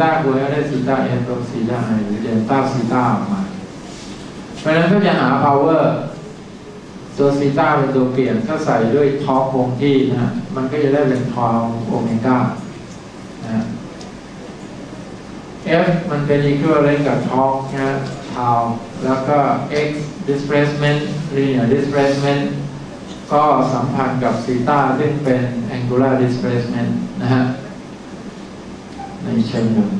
ต้าคูณได้ซีต้าเอฟลบซีต้าไอหรือเดลต้าซีต้าออกมา เพราะฉะนั้นก็จะหา power ตัวซีต้าเป็นตัวเปลี่ยนถ้าใส่ด้วยทอร์กคงที่นะมันก็จะได้เป็นทอร์โอเมก้านะ F มันเป็น equivalent กับทอร์กนะทาวแล้วก็ x displacement linear displacement ก็สัมพันธ์กับซีต้าซึ่งเป็น angular displacement นะฮะ ในเชิงมุม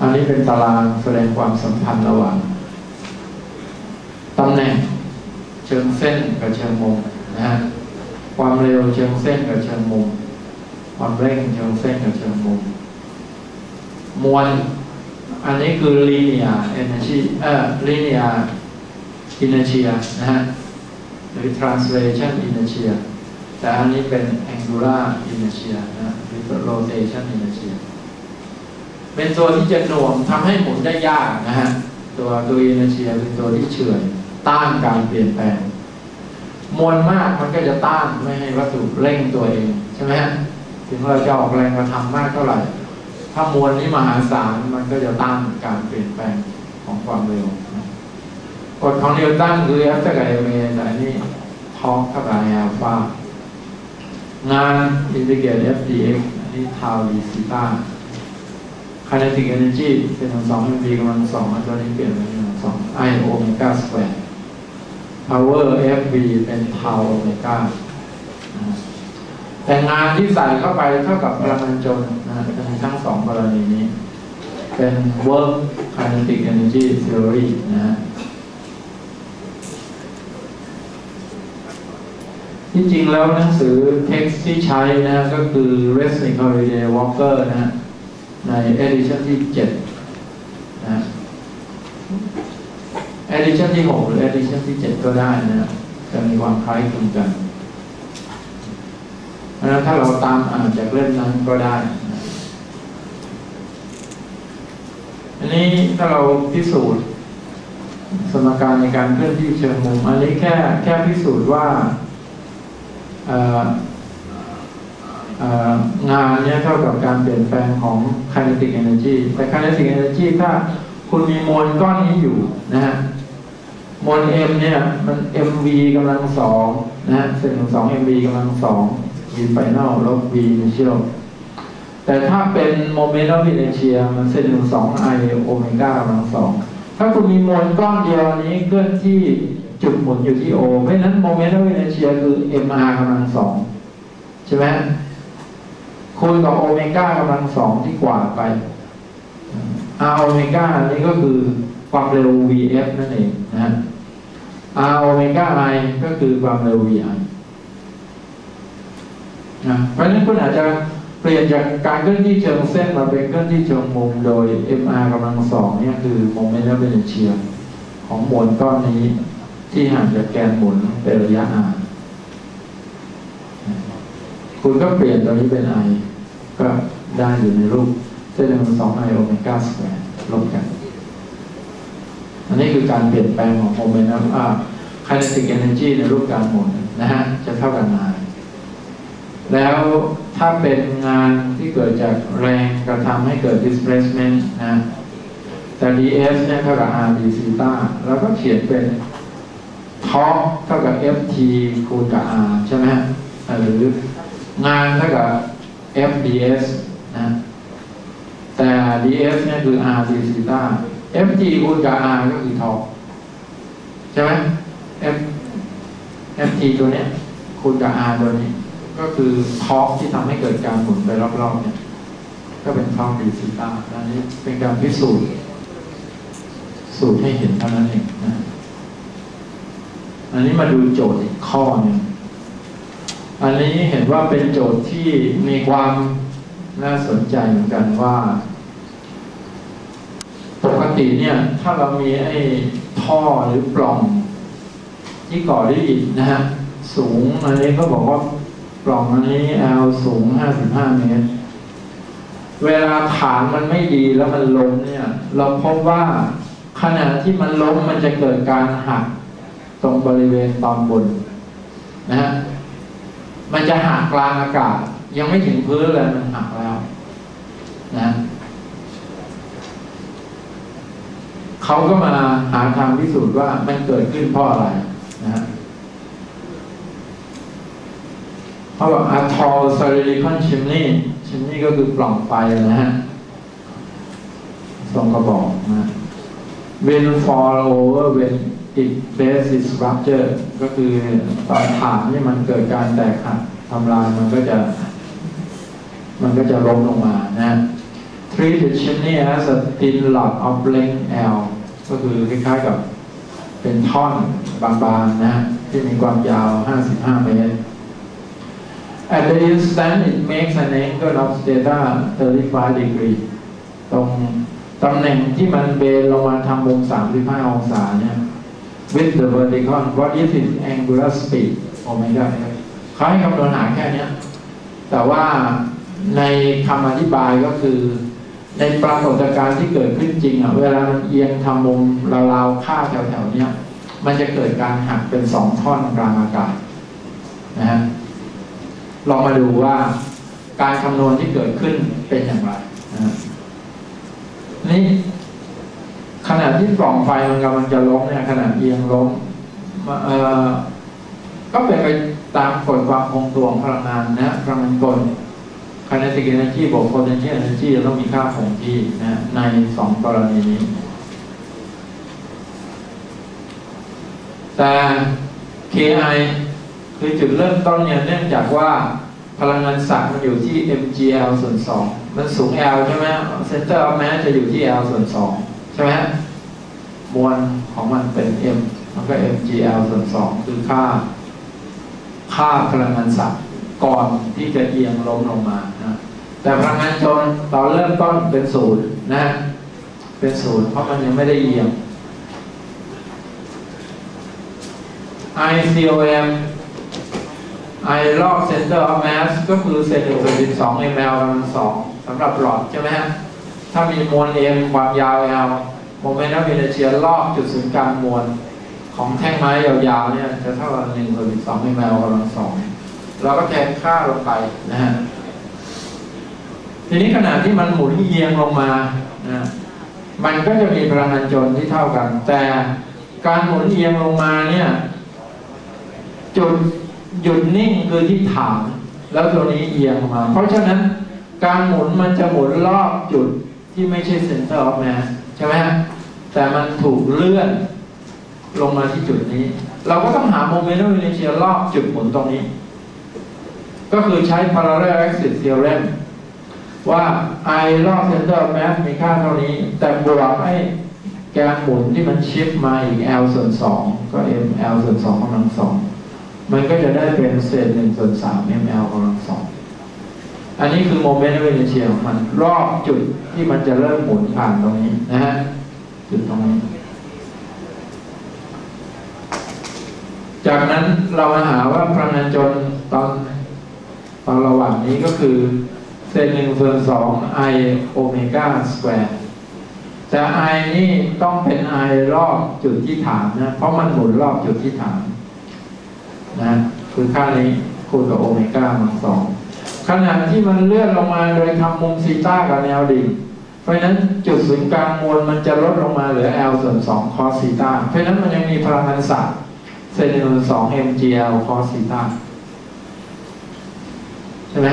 อันนี้เป็นตารางแสดงความสัมพันธ์ระหว่างตำแหน่งเชิงเส้นกับเชิงมุมนะฮะความเร็วเชิงเส้นกับเชิงมุม ความเร่งเชิงเส้นกับเชิงมุม มวลอันนี้คือ linear energy เอ่อ linear inertia นะฮะหรือ translation inertia แต่อันนี้เป็น angular inertia นะหรือ rotation inertia เป็นตัวที่จะหน่วงทำให้หมุนได้ยากนะฮะ ตัวตัว inertia เป็นตัวที่เฉื่อยต้านการเปลี่ยนแปลง มวลมากมันก็จะต้านไม่ให้วัตถุเร่งตัวเอง ใช่ไหมฮะ ถึงเราจะออกแรงกระทำมากเท่าไหร่ ถ้ามวลนี้มหาศาลมันก็จะต้านการเปลี่ยนแปลงของความเร็วกฎของนิวตันคือ F เท่ากับ ma แต่นี้ทอร์กเท่ากับ i งานอินทิเกรต f dx อันนี้ทาวดีซีต้า kinetic energy เป็นของสอง mv กำลังสองอันนี้เปลี่ยนเป็นกำลังสอง i โอเมก้าสแควร์ power fv เป็นทาวโอเมก้าแต่งานที่ใส่เข้าไปเท่ากับพลังงานจนนะจะมีทั้งสองกรณีนี้ เป็น work kinetic energy theory นะฮะ ที่จริงแล้วหนังสือเท็กซ์ที่ใช้นะก็คือ Resnick Holiday Walker นะ ใน edition ที่7นะ edition ที่ 6 หรือ edition ที่ 7 ก็ได้นะจะมีความคล้ายคลึงกันเพราะฉะนั้นถ้าเราตามอ่านจากเล่มนั้นก็ได้นะอันนี้ถ้าเราพิสูจน์สมการในการเคลื่อนที่เชิงมุม อันนี้แค่แค่พิสูจน์ว่า งานเนี้ยเท่ากับการเปลี่ยนแปลงของ kinetic energy แต่ kinetic energy ถ้าคุณมีมวลก้อนนี้อยู่นะฮะมวล m เนี่ยมัน mv กำลังสองนะฮะเศษของสอง mv กำลังสอง v final ลบ v initial แต่ถ้าเป็น moment of inertia มันเศษของสอง i โอเมก้ากำลังสองถ้าคุณมีมวลก้อนเดียวนี้เคลื่อนที่ จุดหมุนอยู่ที่โอเพราะฉะนั้นโมเมนต์อินเชียคือ mr กำลังสองใช่ไหมคูณกับโอเมก้ากำลังสองที่กว่าไป r โอเมก้านี่ก็คือความเร็ว vf นั่นเองนะ r โอเมก้า i ก็คือความเร็ว vi นะเพราะฉะนั้นคุณอาจจะเปลี่ยนจากการเคลื่อนที่เชิงเส้นมาเป็นเคลื่อนที่เชิงมุมโดย mr กำลังสองเนี่ยคือโมเมนต์อินเชียของมวลก้อนนี้ ที่ห่างจากแกนหมุนเป็นระยะ r คุณก็เปลี่ยนตัวนี้เป็น i ก็ได้อยู่ในรูปเส้นมันสอง i โอเมก้าสแควร์ลบกัน อันนี้คือการเปลี่ยนแปลงของโมเมนต์อ่า kinetic energy ในรูปการหมุนนะฮะ จะเท่ากัน i แล้วถ้าเป็นงานที่เกิดจากแรงกระทำให้เกิด displacement นะแต่ ds เนี่ยเท่ากับ r d ซีตาแล้วก็เขียนเป็น ทอร์กเท่ากับ ft คูณกับ r ใช่ไหมหรืองานเท่ากับ fds นะแต่ ds เนี่ยคือ r d ซีตา ft คูณกับ r ก็คือทอร์กใช่ไหม f ft ตัวเนี้ยคูณกับ r ตัวนี้ ก็คือทอร์กที่ทำให้เกิดการหมุนไปรอบๆเนี่ยก็เป็นทอร์ก d ซีตาอันนี้เป็นการพิสูจน์สูตรให้เห็นเท่านั้นเองนะ อันนี้มาดูโจทย์อีกข้อหนึ่งอันนี้เห็นว่าเป็นโจทย์ที่มีความน่าสนใจเหมือนกันว่า ปกติเนี่ย ถ้าเรามีไอ้ท่อหรือปล่อง ที่ก่อด้วยอิฐนะฮะสูงอันนี้ก็บอกว่าปล่องอันนี้ L สูง 55 เมตร เวลาฐานมันไม่ดีแล้วมันล้มเนี่ย เราพบว่าขณะที่มันล้มมันจะเกิดการหัก ตรงบริเวณตอนบนนะฮะมันจะหักกลางอากาศ ยังไม่ถึงพื้นเลยมันหักแล้วนะเขาก็มาหาทางพิสูจน์ว่ามันเกิดขึ้นเพราะอะไรนะฮะเขาบอกอะทอลซาริคอนชิมนี่ชิมนี่ก็คือปล่องไฟนะฮะทรงกระบอกนะเวนฟอร์โอเวอร์เวน fall over when it base is rupture ก็คือตอนฐานนี่มันเกิดการแตกหักทำลายมันก็จะ มันก็จะล้มลงมานะ treat the chimney as a thin log of length L ก็คือคล้ายๆกับเป็นท่อนบางๆนะ ที่มีความยาว 55 เมตร At the instant it makes an angle of theta 35 degree ตรงตำแหน่งที่มันเบนลงมาทำมุม 35 องศาเนี่ย with the vertical what is its angular speed โอเมก้าเขาให้คำนวณหาแค่นี้แต่ว่าในคำอธิบายก็คือ ในปรากฏการณ์ที่เกิดขึ้นจริงอะเวลามันเอียงทำมุมราวๆค่าแถวๆเนี้ยมันจะเกิดการหักเป็นสองท่อนกลางอากาศนะฮะลองมาดูว่าการคำนวณที่เกิดขึ้นเป็นอย่างไรนะนี่ ขณะที่ปล่องไฟมันกำลังจะล้มเนี่ยขณะเอียงล้มเอ่อก็เป็นไปตามกฎความคงตัวของพลังงานนะพลังงานกล kinetic energy บวก potential energy จะต้องมีค่าคงที่นะในสองกรณีนี้ แต่ ki คือจุดเริ่มต้นเนี่ยเนื่องจากว่าพลังงานสักมันอยู่ที่ mgl ส่วน2มันสูง l ใช่ไหม center of mass จะอยู่ที่ l ส่วน2 ใช่ไหมมวลของมันเป็น m มันก็ mgl ส่วน2คือค่า ค่าพลังงานสักก่อนที่จะเอียงลงลงมานะแต่พลังงานจนตอนเริ่มต้นเป็นศูนย์นะเป็นศูนย์เพราะมันยังไม่ได้เอียง ICOM I รอบ center of mass ก็คือเศษหนึ่งส่วนสิบสอง ml กำลังสองสำหรับหลอดใช่ไหมฮะ ถ้ามีมวล m ความยาว l โมเมนต์อินเชียรอบจุดศูนย์กลางมวลของแท่งไม้ยาวๆเนี่ยจะเท่ากับหนึ่งส่วนสิบสอง ml กำลังสองเราก็แทนค่าลงไปนะฮะทีนี้ขณะที่มันหมุนเอียงลงมานะมันก็จะมีพลังงานจนที่เท่ากัน แต่การหมุนเอียงลงมาเนี่ยจุดหยุดนิ่งคือที่ฐานแล้วตัวนี้เอียงมา เพราะฉะนั้นการหมุนมันจะหมุนรอบจุด ที่ไม่ใช่ center of mass ใช่ไหมฮะแต่มันถูกเลื่อนลงมาที่จุดนี้ เราก็ต้องหาโมเมนต์ of inertia รอบจุดหมุนตรงนี้ ก็คือใช้ parallel axis theorem ว่า i รอบ center of mass มีค่าเท่านี้ แต่บวกให้แกนหมุนที่มันชิปมาอีก l ส่วน2ก็ m l ส่วน2กำลังสองมันก็จะได้เป็นเศษ1ส่วน3 ml กำลังส อันนี้คือโมเมนต์ of inertia ของมัน รอบจุดที่มันจะเริ่มหมุนผ่านตรงนี้นะฮะจุดตรงนี้ จากนั้นเรามาหาว่าพลังงานจนตอนตอนระหว่างนี้ก็คือเศษหนึ่งส่วนสองไอโอเมก้าสแควร์แต่ไอนี่ต้องเป็นไอรอบจุดที่ฐานนะ เพราะมันหมุนรอบจุดที่ฐานนะคือค่านี้คูณกับโอเมก้ามันสอง ขณะที่มันเลื่อนลงมาโดยทำมุมซีต้ากับแนวดิ่ง เพราะนั้นจุดศูนย์กลางมวลมันจะลดลงมาเหลือ L ส่วน2 cos ซีต้าเพราะนั้นมันยังมีพลังงานสัตว์เซนส่วนสอง mgl cos ซีต้าใช่ไหม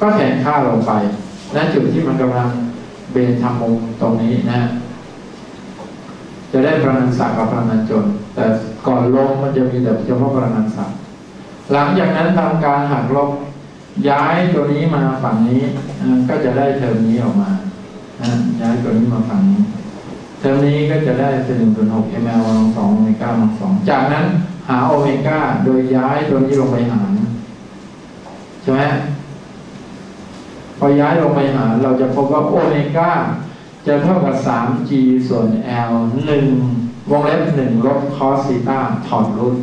ก็แทนค่าลงไปณจุดที่มันกำลังเบนทำมุมตรงนี้นะ จะได้พลังงานสัตว์กับพลังงานจนแต่ก่อนลงมันจะมีแต่เฉพาะพลังงานสัตว์ หลังจากนั้นทำการหักลบย้ายตัวนี้มาฝั่งนี้ก็จะได้เทอมนี้ออกมาย้ายตัวนี้มาฝั่งนี้เทอมนี้ก็จะได้เป็นหนึ่งส่วนหก ml ลงสองโอเมก้าลงสองจากนั้นหาโอเมก้าโดยย้ายตัวนี้ลงไปหารใช่ไหมพอย้ายลงไปหารเราจะพบว่าโอเมก้าจะเท่ากับ 3g ส่วน l 1วงเล็บ1ลบ cos ซีตาถอดรูท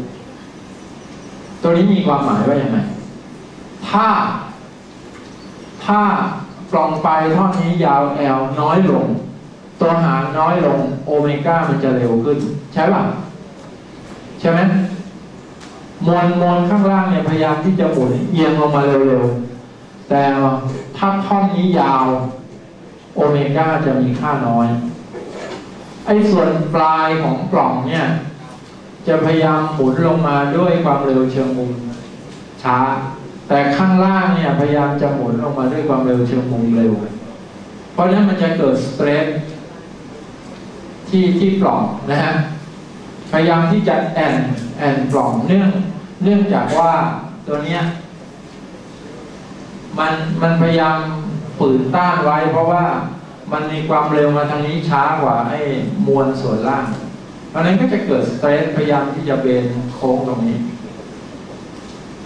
ตัวนี้มีความหมายว่าอย่างไรถ้า ถ้าปล่องไฟท่อนนี้ยาว L น้อยลง ตัวหารน้อยลง โอเมก้ามันจะเร็วขึ้น ใช่ป่ะ ใช่ไหมมวลมวลข้างล่างเนี่ยพยายามที่จะหมุนเอียงลงมาเร็วๆ แต่ถ้าท่อนนี้ยาว โอเมก้าจะมีค่าน้อย ไอ้ส่วนปลายของปล่องเนี่ย จะพยายามหมุนลงมาด้วยความเร็วเชิงมุมช้า แต่ข้างล่างเนี่ยพยายามจะหมุนลงมาด้วยความเร็วเชิงมุมเร็ว เพราะฉะนั้นมันจะเกิดสเตรสที่ที่ปล่องนะฮะพยายามที่จะแอนแอนปล่องเนื่องเนื่องจากว่าตัวเนี้ยมันมันพยายามฝืนต้านไว้ เพราะว่ามันมีความเร็วมาทางนี้ช้ากว่าไอ้มวลส่วนล่าง เพราะนั้นก็จะเกิดสเตรสพยายามที่จะเบนโค้งตรงนี้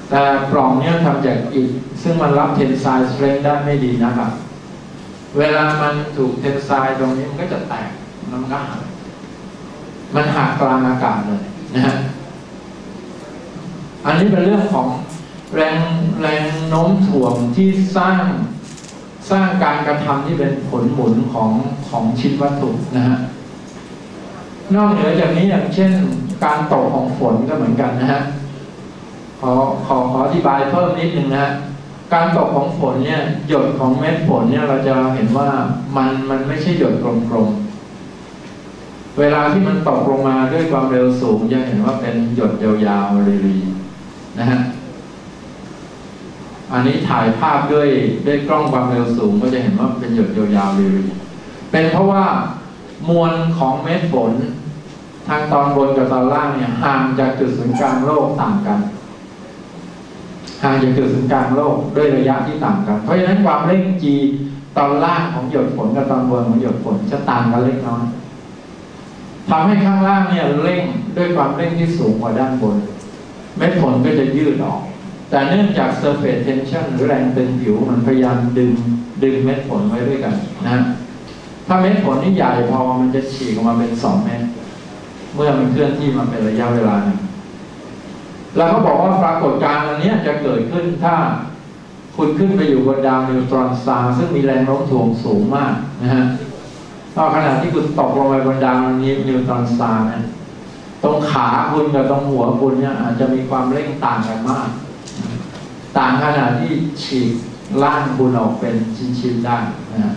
แต่ปล่องเนี้ยทำจากอิฐซึ่งมันรับเทนไซส์สเตรนได้ไม่ดีนะครับ เวลามันถูกเทนไซส์ตรงนี้มันก็จะแตกมันก็หักมันหักกลางอากาศเลยนะฮะอันนี้เป็นเรื่องของแรงแรงโน้มถ่วงที่สร้างสร้างการกระทำที่เป็นผลหมุนของของชิ้นวัตถุนะฮะ นอกเหนือจากนี้อย่างเช่นการตกของฝนก็เหมือนกันนะฮะขอขอขออธิบายเพิ่มนิดนึงนะฮะการตกของฝนเนี่ยหยดของเม็ดฝนเนี่ยเราจะเห็นว่ามันมันไม่ใช่หยดกลมๆ เวลาที่มันตกลงมาด้วยความเร็วสูงจะเห็นว่าเป็นหยดยาวๆรีๆนะฮะอันนี้ถ่ายภาพด้วยด้วยกล้องความเร็วสูงก็จะเห็นว่าเป็นหยดยาวๆรีๆเป็นเพราะว่ามวลของเม็ดฝน ทางตอนบนกับตอนล่างเนี่ยห่างจากจุดศูนย์กลางโลกต่างกันห่างจากจุดศูนย์กลางโลกด้วยระยะที่ต่างกัน เพราะฉะนั้นความเร่ง g ตอนล่างของหยดฝนกับตอนบนของหยดฝนจะต่างกันเล็กน้อยทำให้ข้างล่างเนี่ยเร่งด้วยความเร่งที่สูงกว่าด้านบน เม็ดฝนก็จะยืดออก แต่เนื่องจาก surface tension หรือแรงตึงผิวมันพยายามดึงดึงเม็ดฝนไว้ด้วยกันนะถ้าเม็ดฝนนี่ใหญ่พอมันจะฉีกออกมาเป็นสองเม็ด เมื่อมันเคลื่อนที่มาเป็นระยะเวลาหนึ่งแล้วเขาบอกว่าปรากฏการณ์อันนี้จะเกิดขึ้นถ้าคุณขึ้นไปอยู่บนดาวนิวตรอนสตาร์ซึ่งมีแรงโน้มถ่วงสูงมากนะฮะตอนขณะที่คุณตกลงไปบนดาวนี้นิวตรอนสตาร์เนี่ยตรงขาคุณกับตรงหัวคุณเนี่ยอาจจะมีความเร่งต่างกันมาก ต่างขนาดที่ฉีกล่างคุณออกเป็นชิ้นๆได้นะฮะ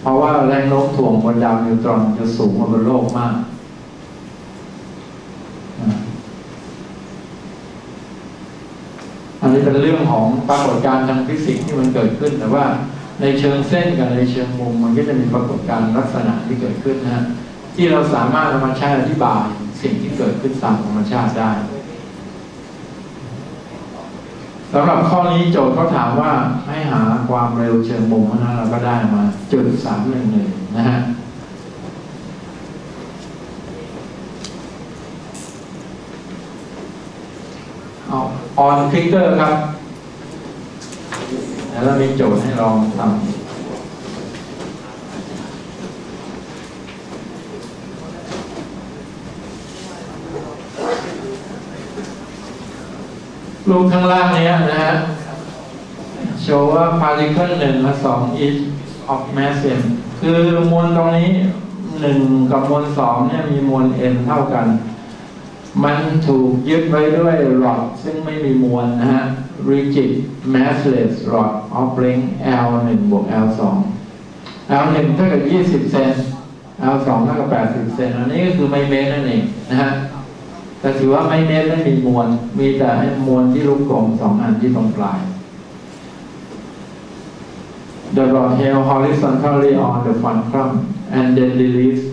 เพราะว่าแรงโน้มถ่วงบนดาวนิวตรอนจะสูงกว่าบนโลกมาก อันนี้เป็นเรื่องของปรากฏการณ์ทางฟิสิกส์ที่มันเกิดขึ้น แต่ว่าในเชิงเส้นกับในเชิงมุมมันก็จะมีปรากฏการณ์ลักษณะที่เกิดขึ้นนะที่เราสามารถเอามาใช้อธิบายสิ่งที่เกิดขึ้นตามธรรมชาติได้สำหรับข้อนี้โจทย์เขาถามว่าให้หาความเร็วเชิงมุมนะเราก็ได้มาจุดสามหนึ่งหนึ่งนะฮะ เอาอนคลิกเกอร์ครับแล้วเรามีโจทย์ให้ลองทำรูปข้างล่างนี้นะฮะ โชว์ว่า particle หนึ่งกับสอง each of mass m คือมวลตรงนี้หนึ่งกับมวลสองเนี่ยมีมวล m เท่ากัน มันถูกยึดไว้ด้วยหลอดซึ่งไม่มีมวลนะฮะ rigid massless rod of length L 1 บวก L 2 L 1 เท่ากับ 20 เซน L 2 เท่ากับ 80 เซน อันนี้ก็คือไม่เมตรนั่นเองนะฮะแต่ถือว่าไม่เน้นไม่มีมวล มีแต่มวลที่ลูกกลมสองอันที่ตรงปลาย The rod held horizontally on the fulcrum and then released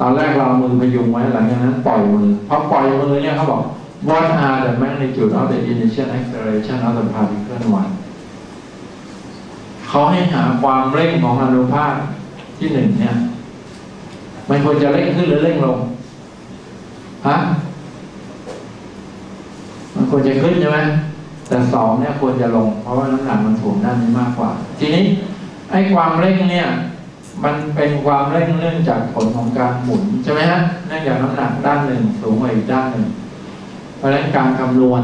ตอนแรกเรามือพยุงไว้หลังจากนั้นปล่อยมือพอปล่อยมือเนี่ยเขาบอก What are the magnitude of the initial acceleration of the particle one เขาให้หาความเร่งของอนุภาคที่หนึ่งเนี่ย มันควรจะเร่งขึ้นหรือเร่งลงฮะมันควรจะขึ้นใช่ไหมแต่สองเนี่ยควรจะลง เพราะว่าน้ำหนักมันถ่วงด้านนี้มากกว่า ทีนี้ไอ้ความเร่งเนี่ย มันเป็นความเร่งเนื่องจากผลของการหมุนใช่ไหมฮะเนื่องจากน้ำหนักด้านหนึ่งสูงกว่าอีกด้านหนึ่ง เพราะฉะนั้นการคำนวณ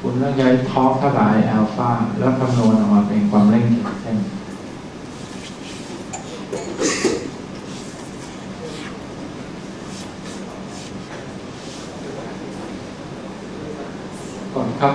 คุณต้องใช้ทอร์กเท่ากับอัลฟาแล้วคำนวณออกมาเป็นความเร่งขีดเส้นก่อนครับ